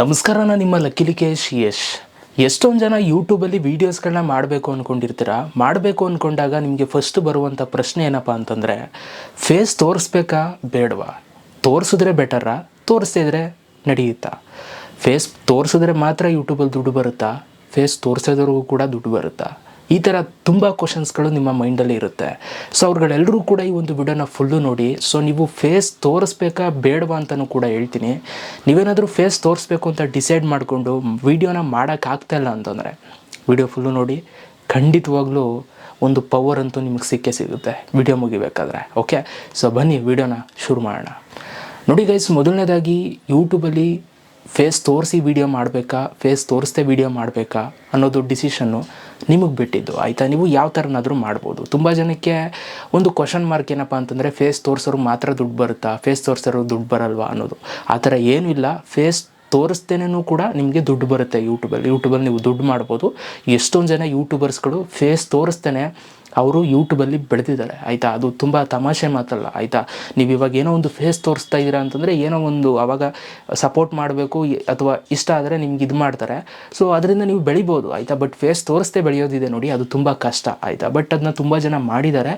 ನಮಸ್ಕಾರ ನಾನು ನಿಮ್ಮ ಲಕ್ಕಿಲಿಕೇಶ್ ಯಶ್. ಎಷ್ಟೊಂದು ಜನ ಯೂಟ್ಯೂಬಲ್ಲಿ ವೀಡಿಯೋಸ್ಗಳನ್ನ ಮಾಡಬೇಕು ಅಂದ್ಕೊಂಡಿರ್ತೀರ ಮಾಡಬೇಕು ಅಂದ್ಕೊಂಡಾಗ ನಿಮಗೆ ಫಸ್ಟ್ ಬರುವಂಥ ಪ್ರಶ್ನೆ ಏನಪ್ಪ ಅಂತಂದರೆ ಫೇಸ್ ತೋರಿಸ್ಬೇಕಾ? ಬೇಡವಾ? ತೋರಿಸಿದ್ರೆ ಬೆಟರಾ ತೋರಿಸಿದ್ರೆ ನಡೆಯುತ್ತಾ? ಫೇಸ್ ತೋರಿಸಿದ್ರೆ ಮಾತ್ರ ಯೂಟ್ಯೂಬಲ್ಲಿ ದುಡ್ಡು ಬರುತ್ತಾ? ಫೇಸ್ ತೋರಿಸೋದ್ರಿಗೂ ಕೂಡ ದುಡ್ಡು ಬರುತ್ತಾ? ಈ ಥರ ತುಂಬ ಕ್ವಶನ್ಸ್ಗಳು ನಿಮ್ಮ ಮೈಂಡಲ್ಲಿ ಇರುತ್ತೆ. ಸೊ ಅವ್ರುಗಳೆಲ್ಲರೂ ಕೂಡ ಈ ಒಂದು ವಿಡಿಯೋನ ಫುಲ್ಲು ನೋಡಿ. ಸೊ ನೀವು ಫೇಸ್ ತೋರಿಸ್ಬೇಕಾ ಬೇಡವಾ ಅಂತಲೂ ಕೂಡ ಹೇಳ್ತೀನಿ. ನೀವೇನಾದರೂ ಫೇಸ್ ತೋರಿಸ್ಬೇಕು ಅಂತ ಡಿಸೈಡ್ ಮಾಡಿಕೊಂಡು ವೀಡಿಯೋನ ಮಾಡೋಕ್ಕಾಗ್ತಾಯಿಲ್ಲ ಅಂತಂದರೆ, ವಿಡಿಯೋ ಫುಲ್ಲು ನೋಡಿ, ಖಂಡಿತವಾಗ್ಲೂ ಒಂದು ಪವರ್ ಅಂತೂ ನಿಮಗೆ ಸಿಕ್ಕೇ ಸಿಗುತ್ತೆ ವಿಡಿಯೋ ಮುಗಿಬೇಕಾದ್ರೆ. ಓಕೆ ಸೊ ಬನ್ನಿ ವಿಡಿಯೋನ ಶುರು ಮಾಡೋಣ. ನೋಡಿ ಗೈಸ್ ಮೊದಲನೇದಾಗಿ ಯೂಟ್ಯೂಬಲ್ಲಿ ಫೇಸ್ ತೋರಿಸಿ ವೀಡಿಯೋ ಮಾಡಬೇಕಾ ಫೇಸ್ ತೋರಿಸ್ದೆ ವೀಡಿಯೋ ಮಾಡಬೇಕಾ ಅನ್ನೋದು ಡಿಸಿಷನ್ನು ನಿಮಗೆ ಬಿಟ್ಟಿದ್ದು, ಆಯಿತಾ? ನೀವು ಯಾವ ಥರನಾದರೂ ಮಾಡ್ಬೋದು. ತುಂಬ ಜನಕ್ಕೆ ಒಂದು ಕ್ವಶನ್ ಮಾರ್ಕ್ ಏನಪ್ಪ ಅಂತಂದರೆ ಫೇಸ್ ತೋರಿಸೋರು ಮಾತ್ರ ದುಡ್ಡು ಬರುತ್ತಾ? ಫೇಸ್ ತೋರಿಸೋರು ದುಡ್ಡು ಬರಲ್ವಾ ಅನ್ನೋದು. ಆ ಥರ ಏನೂ ಇಲ್ಲ. ಫೇಸ್ ತೋರಿಸ್ತೇನೂ ಕೂಡ ನಿಮಗೆ ದುಡ್ಡು ಬರುತ್ತೆ ಯೂಟ್ಯೂಬಲ್ಲಿ ಯೂಟ್ಯೂಬಲ್ಲಿ ನೀವು ದುಡ್ಡು ಮಾಡ್ಬೋದು. ಎಷ್ಟೊಂದು ಜನ ಯೂಟ್ಯೂಬರ್ಸ್ಗಳು ಫೇಸ್ ತೋರಿಸ್ತೇನೆ ಅವರು ಯೂಟ್ಯೂಬಲ್ಲಿ ಬೆಳೆದಿದ್ದಾರೆ. ಆಯಿತಾ? ಅದು ತುಂಬ ತಮಾಷೆ ಮಾತಲ್ಲ, ಆಯಿತಾ? ನೀವು ಇವಾಗ ಏನೋ ಒಂದು ಫೇಸ್ ತೋರಿಸ್ತಾ ಇದ್ದೀರಾ ಅಂತಂದರೆ ಏನೋ ಒಂದು ಅವಾಗ ಸಪೋರ್ಟ್ ಮಾಡಬೇಕು ಅಥವಾ ಇಷ್ಟ ಆದರೆ ನಿಮ್ಗೆ ಇದು ಮಾಡ್ತಾರೆ. ಸೊ ಅದರಿಂದ ನೀವು ಬೆಳಿಬೋದು, ಆಯಿತಾ? ಬಟ್ ಫೇಸ್ ತೋರಿಸ್ದೆ ಬೆಳೆಯೋದಿದೆ ನೋಡಿ, ಅದು ತುಂಬ ಕಷ್ಟ, ಆಯಿತಾ? ಬಟ್ ಅದನ್ನ ತುಂಬ ಜನ ಮಾಡಿದ್ದಾರೆ.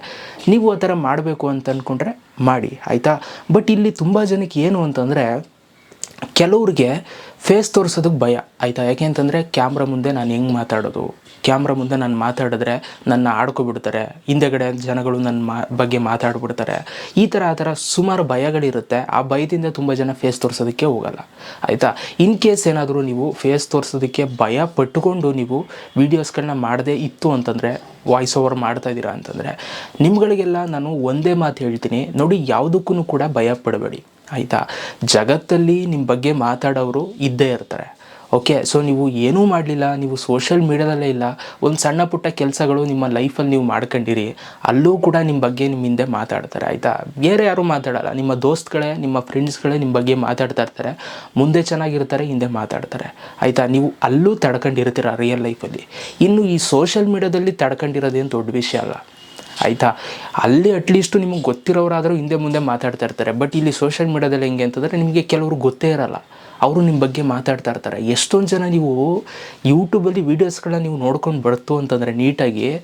ನೀವು ಆ ಥರ ಮಾಡಬೇಕು ಅಂತ ಅಂದ್ಕೊಂಡ್ರೆ ಮಾಡಿ, ಆಯಿತಾ? ಬಟ್ ಇಲ್ಲಿ ತುಂಬ ಜನಕ್ಕೆ ಏನು ಅಂತಂದರೆ ಕೆಲವ್ರಿಗೆ ಫೇಸ್ ತೋರಿಸೋದಕ್ಕೆ ಭಯ. ಆಯಿತಾ? ಯಾಕೆ ಅಂತಂದರೆ ಕ್ಯಾಮ್ರಾ ಮುಂದೆ ನಾನು ಹೆಂಗೆ ಮಾತಾಡೋದು? ಕ್ಯಾಮ್ರಾ ಮುಂದೆ ನಾನು ಮಾತಾಡಿದ್ರೆ ನನ್ನ ಆಡ್ಕೊಬಿಡ್ತಾರೆ ಹಿಂದೆಗಡೆ ಜನಗಳು ನನ್ನ ಮಾ, ಬಗ್ಗೆ ಮಾತಾಡ್ಬಿಡ್ತಾರೆ. ಈ ಥರ ಆ ಥರ ಸುಮಾರು ಭಯಗಳಿರುತ್ತೆ. ಆ ಭಯದಿಂದ ತುಂಬ ಜನ ಫೇಸ್ ತೋರಿಸೋದಕ್ಕೆ ಹೋಗಲ್ಲ. ಆಯಿತಾ? ಇನ್ ಕೇಸ್ ಏನಾದರೂ ನೀವು ಫೇಸ್ ತೋರಿಸೋದಕ್ಕೆ ಭಯ ಪಟ್ಟುಕೊಂಡು ನೀವು ವೀಡಿಯೋಸ್ಗಳನ್ನ ಮಾಡದೇ ಇತ್ತು ಅಂತಂದರೆ ವಾಯ್ಸ್ ಓವರ್ ಮಾಡ್ತಾ ಇದ್ದೀರಾ ಅಂತಂದರೆ, ನಿಮ್ಗಳಿಗೆಲ್ಲ ನಾನು ಒಂದೇ ಮಾತು ಹೇಳ್ತೀನಿ. ನೋಡಿ, ಯಾವುದಕ್ಕೂ ಕೂಡ ಭಯ ಪಡಬೇಡಿ. ಆಯಿತಾ? ಜಗತ್ತಲ್ಲಿ ನಿಮ್ಮ ಬಗ್ಗೆ ಮಾತಾಡೋರು ಇದ್ದೇ ಇರ್ತಾರೆ. ಓಕೆ ಸೊ ನೀವು ಏನೂ ಮಾಡಲಿಲ್ಲ, ನೀವು ಸೋಷಿಯಲ್ ಮೀಡ್ಯಾದಲ್ಲೇ ಇಲ್ಲ, ಒಂದು ಸಣ್ಣ ಪುಟ್ಟ ಕೆಲಸಗಳು ನಿಮ್ಮ ಲೈಫಲ್ಲಿ ನೀವು ಮಾಡ್ಕೊಂಡಿರಿ, ಅಲ್ಲೂ ಕೂಡ ನಿಮ್ಮ ಬಗ್ಗೆ ನಿಮ್ಮ ಹಿಂದೆ ಮಾತಾಡ್ತಾರೆ, ಆಯಿತಾ? ಬೇರೆ ಯಾರೂ ಮಾತಾಡಲ್ಲ, ನಿಮ್ಮ ದೋಸ್ತ್ಗಳೇ, ನಿಮ್ಮ ಫ್ರೆಂಡ್ಸ್ಗಳೇ ನಿಮ್ಮ ಬಗ್ಗೆ ಮಾತಾಡ್ತಾ ಇರ್ತಾರೆ, ಮುಂದೆ ಚೆನ್ನಾಗಿರ್ತಾರೆ, ಹಿಂದೆ ಮಾತಾಡ್ತಾರೆ, ಆಯಿತಾ? ನೀವು ಅಲ್ಲೂ ತಡ್ಕೊಂಡಿರ್ತೀರ ರಿಯಲ್ ಲೈಫಲ್ಲಿ ಇನ್ನು ಈ ಸೋಷಿಯಲ್ ಮೀಡ್ಯಾದಲ್ಲಿ ತಡ್ಕೊಂಡಿರೋದೇನು ದೊಡ್ಡ ವಿಷಯ ಅಲ್ಲ. ಆಯಿತಾ? ಅಲ್ಲಿ ಅಟ್ಲೀಸ್ಟು ನಿಮಗೆ ಗೊತ್ತಿರೋರಾದರೂ ಹಿಂದೆ ಮುಂದೆ ಮಾತಾಡ್ತಾ ಇರ್ತಾರೆ. ಬಟ್ ಇಲ್ಲಿ ಸೋಷಿಯಲ್ ಮೀಡ್ಯಾದಲ್ಲಿ ಹೆಂಗೆ ಅಂತಂದರೆ ನಿಮಗೆ ಕೆಲವರು ಗೊತ್ತೇ ಇರಲ್ಲ. ಅವರು ನಿಮ್ಮ ಬಗ್ಗೆ ಮಾತಾಡ್ತಾ ಇರ್ತಾರೆ. ಎಷ್ಟೊಂದು ಜನ ನೀವು ಯೂಟ್ಯೂಬಲ್ಲಿ ವೀಡಿಯೋಸ್ಗಳನ್ನ ನೀವು ನೋಡ್ಕೊಂಡು ಬರ್ತು ಅಂತಂದರೆ ನೀಟಾಗಿ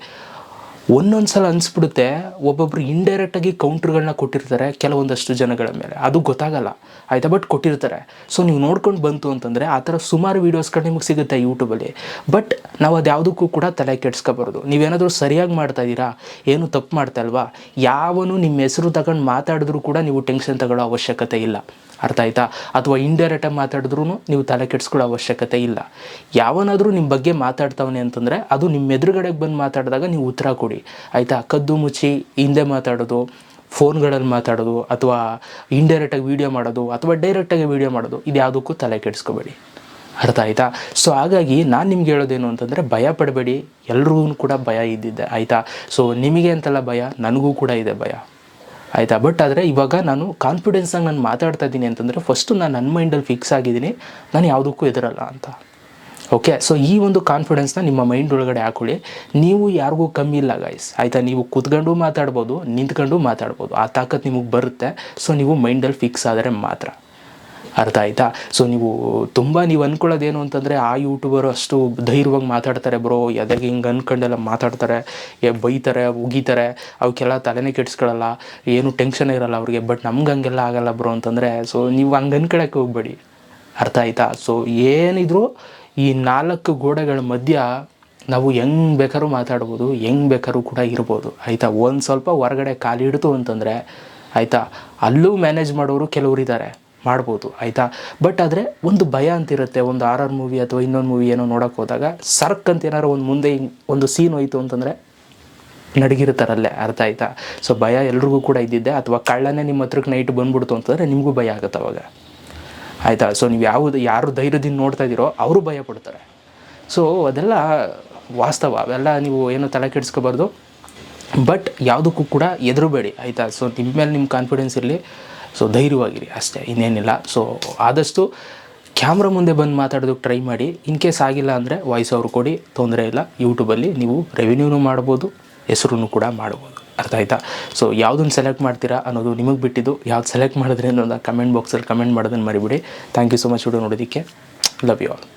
ಒಂದೊಂದು ಸಲ ಅನಿಸ್ಬಿಡುತ್ತೆ, ಒಬ್ಬೊಬ್ರು ಇಂಡೈರೆಕ್ಟಾಗಿ ಕೌಂಟ್ರ್ಗಳನ್ನ ಕೊಟ್ಟಿರ್ತಾರೆ ಕೆಲವೊಂದಷ್ಟು ಜನಗಳ ಮೇಲೆ. ಅದು ಗೊತ್ತಾಗಲ್ಲ. ಆಯಿತಾ? ಬಟ್ ಕೊಟ್ಟಿರ್ತಾರೆ. ಸೊ ನೀವು ನೋಡ್ಕೊಂಡು ಬಂತು ಅಂತಂದರೆ ಆ ಥರ ಸುಮಾರು ವೀಡಿಯೋಸ್ಗಳು ನಿಮಗೆ ಸಿಗುತ್ತೆ ಯೂಟ್ಯೂಬಲ್ಲಿ ಬಟ್ ನಾವು ಅದು ಯಾವುದಕ್ಕೂ ಕೂಡ ತಲೆ ಕೆಡ್ಸ್ಕೊಬಾರ್ದು. ನೀವೇನಾದರೂ ಸರಿಯಾಗಿ ಮಾಡ್ತಾ ಇದ್ದೀರಾ? ಏನು ತಪ್ಪು ಮಾಡ್ತಾ ಅಲ್ವಾ ಯಾವನು ನಿಮ್ಮ ಹೆಸರು ತಗೊಂಡು ಮಾತಾಡಿದ್ರೂ ಕೂಡ ನೀವು ಟೆನ್ಷನ್ ತಗೊಳ್ಳೋ ಅವಶ್ಯಕತೆ ಇಲ್ಲ. ಅರ್ಥ ಆಯ್ತಾ? ಅಥವಾ ಇಂಡೈರೆಕ್ಟಾಗಿ ಮಾತಾಡಿದ್ರೂ ನೀವು ತಲೆ ಕೆಡಿಸ್ಕೊಳ್ಳೋ ಅವಶ್ಯಕತೆ ಇಲ್ಲ. ಯಾವನಾದರೂ ನಿಮ್ಮ ಬಗ್ಗೆ ಮಾತಾಡ್ತಾವನೆ ಅಂತಂದರೆ ಅದು ನಿಮ್ಮ ಎದುರುಗಡೆಗೆ ಬಂದು ಮಾತಾಡಿದಾಗ ನೀವು ಉತ್ತರ ಕೊಡಿ. ಆಯಿತಾ? ಕದ್ದು ಮುಚ್ಚಿ ಹಿಂದೆ ಮಾತಾಡೋದು, ಫೋನ್ಗಳಲ್ಲಿ ಮಾತಾಡೋದು, ಅಥವಾ ಇಂಡೈರೆಕ್ಟಾಗಿ ವೀಡಿಯೋ ಮಾಡೋದು, ಅಥವಾ ಡೈರೆಕ್ಟಾಗಿ ವೀಡಿಯೋ ಮಾಡೋದು, ಇದು ಯಾವುದಕ್ಕೂ ತಲೆ ಕೆಡಿಸ್ಕೋಬೇಡಿ. ಅರ್ಥ ಆಯ್ತಾ? ಸೊ ಹಾಗಾಗಿ ನಾನು ನಿಮ್ಗೆ ಹೇಳೋದೇನು ಅಂತಂದರೆ ಭಯ ಪಡಬೇಡಿ. ಎಲ್ರಿಗೂ ಕೂಡ ಭಯ ಇದ್ದಿದ್ದೆ. ಆಯಿತಾ? ಸೊ ನಿಮಗೆ ಅಂತಲ್ಲ ಭಯ, ನನಗೂ ಕೂಡ ಇದೆ ಭಯ. ಆಯಿತಾ? ಬಟ್ ಆದರೆ ಇವಾಗ ನಾನು ಕಾನ್ಫಿಡೆನ್ಸಾಗಿ ನಾನು ಮಾತಾಡ್ತಾ ಇದ್ದೀನಿ ಅಂತಂದರೆ ಫಸ್ಟು ನಾನು ನನ್ನ ಮೈಂಡಲ್ಲಿ ಫಿಕ್ಸ್ ಆಗಿದ್ದೀನಿ. ನಾನು ಯಾವುದಕ್ಕೂ ಎದುರಲ್ಲ ಅಂತ. ಓಕೆ ಸೊ ಈ ಒಂದು ಕಾನ್ಫಿಡೆನ್ಸ್ನ ನಿಮ್ಮ ಮೈಂಡ್ ಒಳಗಡೆ ಹಾಕೊಳ್ಳಿ. ನೀವು ಯಾರಿಗೂ ಕಮ್ಮಿ ಇಲ್ಲ ಗಾಯ್ಸ್ ಆಯಿತಾ? ನೀವು ಕೂತ್ಕೊಂಡು ಮಾತಾಡ್ಬೋದು, ನಿಂತ್ಕೊಂಡು ಮಾತಾಡ್ಬೋದು. ಆ ತಾಕತ್ತು ನಿಮಗೆ ಬರುತ್ತೆ. ಸೊ ನೀವು ಮೈಂಡಲ್ಲಿ ಫಿಕ್ಸ್ ಆದರೆ ಮಾತ್ರ. ಅರ್ಥ ಆಯ್ತಾ? ಸೊ ನೀವು ತುಂಬ ನೀವು ಅಂದ್ಕೊಳ್ಳೋದೇನು ಅಂತಂದರೆ, ಆ ಯೂಟ್ಯೂಬರು ಅಷ್ಟು ಧೈರ್ಯವಾಗಿ ಮಾತಾಡ್ತಾರೆ ಬ್ರೋ ಎದೆಗೆ ಹಿಂಗೆ ಅಂದ್ಕೊಂಡೆಲ್ಲ ಮಾತಾಡ್ತಾರೆ ಬೈತಾರೆ, ಉಗಿತಾರೆ, ಅವಕ್ಕೆಲ್ಲ ತಲೆನೇ ಕೆಡಿಸ್ಕೊಳ್ಳಲ್ಲ ಏನು ಟೆನ್ಷನ್ ಇರಲ್ಲ ಅವ್ರಿಗೆ. ಬಟ್ ನಮ್ಗೆ ಹಂಗೆಲ್ಲ ಆಗಲ್ಲ ಬ್ರೋ ಅಂತಂದರೆ ಸೊ ನೀವು ಹಂಗೆ ಅನ್ಕೊಳಕ್ಕೆ ಹೋಗ್ಬೇಡಿ. ಅರ್ಥ ಆಯ್ತಾ? ಸೊ ಏನಿದ್ರು ಈ ನಾಲ್ಕು ಗೋಡೆಗಳ ಮಧ್ಯ ನಾವು ಹೆಂಗ್ ಬೇಕಾದ್ರೂ ಮಾತಾಡ್ಬೋದು, ಹೆಂಗ್ ಬೇಕಾದ್ರೂ ಕೂಡ ಇರ್ಬೋದು. ಆಯಿತಾ? ಒಂದು ಸ್ವಲ್ಪ ಹೊರಗಡೆ ಕಾಲಿಡ್ತು ಅಂತಂದರೆ, ಆಯಿತಾ? ಅಲ್ಲೂ ಮ್ಯಾನೇಜ್ ಮಾಡೋರು ಕೆಲವರು ಇದ್ದಾರೆ ಮಾಡ್ಬೋದು, ಆಯಿತಾ? ಬಟ್ ಆದರೆ ಒಂದು ಭಯ ಅಂತಿರುತ್ತೆ, ಒಂದು ಆರ್ ಆರ್ ಮೂವಿ ಅಥವಾ ಇನ್ನೊಂದು ಮೂವಿ ಏನೋ ನೋಡೋಕೆ ಹೋದಾಗ. ಸರ್ಕ್ ಅಂತ ಏನಾರು ಒಂದು ಮುಂದೆ ಒಂದು ಸೀನ್ ಹೋಯಿತು ಅಂತಂದರೆ ನಡಗಿರ್ತಾರಲ್ಲೇ, ಅರ್ಥ ಆಯ್ತಾ? ಸೊ ಭಯ ಎಲ್ರಿಗೂ ಕೂಡ ಇದ್ದಿದ್ದೆ. ಅಥವಾ ಕಳ್ಳನೇ ನಿಮ್ಮ ಹತ್ರಕ್ಕೆ ನೈಟ್ ಬಂದ್ಬಿಡ್ತು ಅಂತಂದರೆ ನಿಮಗೂ ಭಯ ಆಗುತ್ತೆ ಅವಾಗ. ಆಯಿತಾ? ಸೊ ನೀವು ಯಾವುದು ಯಾರು ಧೈರ್ಯದಿಂದ ನೋಡ್ತಾ ಇದ್ದೀರೋ ಅವರು ಭಯ ಪಡ್ತಾರೆ. ಸೊ ಅದೆಲ್ಲ ವಾಸ್ತವ. ಅವೆಲ್ಲ ನೀವು ಏನು ತಲೆ ಕೆಡಿಸ್ಕೋಬಾರ್ದು. ಬಟ್ ಯಾವುದಕ್ಕೂ ಕೂಡ ಎದುರುಬೇಡಿ ಆಯಿತಾ? ಸೊ ನಿಮ್ಮ ಮೇಲೆ ನಿಮ್ಮ ಕಾನ್ಫಿಡೆನ್ಸ್ ಇರಲಿ. ಸೊ ಧೈರ್ಯವಾಗಿರಿ ಅಷ್ಟೇ, ಇನ್ನೇನಿಲ್ಲ. ಸೊ ಆದಷ್ಟು ಕ್ಯಾಮ್ರಾ ಮುಂದೆ ಬಂದು ಮಾತಾಡೋದಕ್ಕೆ ಟ್ರೈ ಮಾಡಿ. ಇನ್ ಕೇಸ್ ಆಗಿಲ್ಲ ಅಂದರೆ ವಾಯ್ಸ್ ಅವ್ರು ಕೊಡಿ, ತೊಂದರೆ ಇಲ್ಲ. ಯೂಟ್ಯೂಬಲ್ಲಿ ನೀವು ರೆವಿನ್ಯೂನು ಮಾಡ್ಬೋದು ಹೆಸರು ಕೂಡ ಮಾಡ್ಬೋದು. ಅರ್ಥ ಆಯ್ತಾ? ಸೊ ಯಾವುದನ್ನು ಸೆಲೆಕ್ಟ್ ಮಾಡ್ತೀರಾ ಅನ್ನೋದು ನಿಮಗೆ ಬಿಟ್ಟಿದ್ದು. ಯಾವ್ದು ಸೆಲೆಕ್ಟ್ ಮಾಡಿದ್ರೆ ಅನ್ನೋದು ಕಮೆಂಟ್ ಬಾಕ್ಸಲ್ಲಿ ಕಮೆಂಟ್ ಮಾಡೋದನ್ನು ಮರಿಬಿಡಿ. Thank you so much video ನೋಡೋದಕ್ಕೆ ಲವ್ ಯು ಆಲ್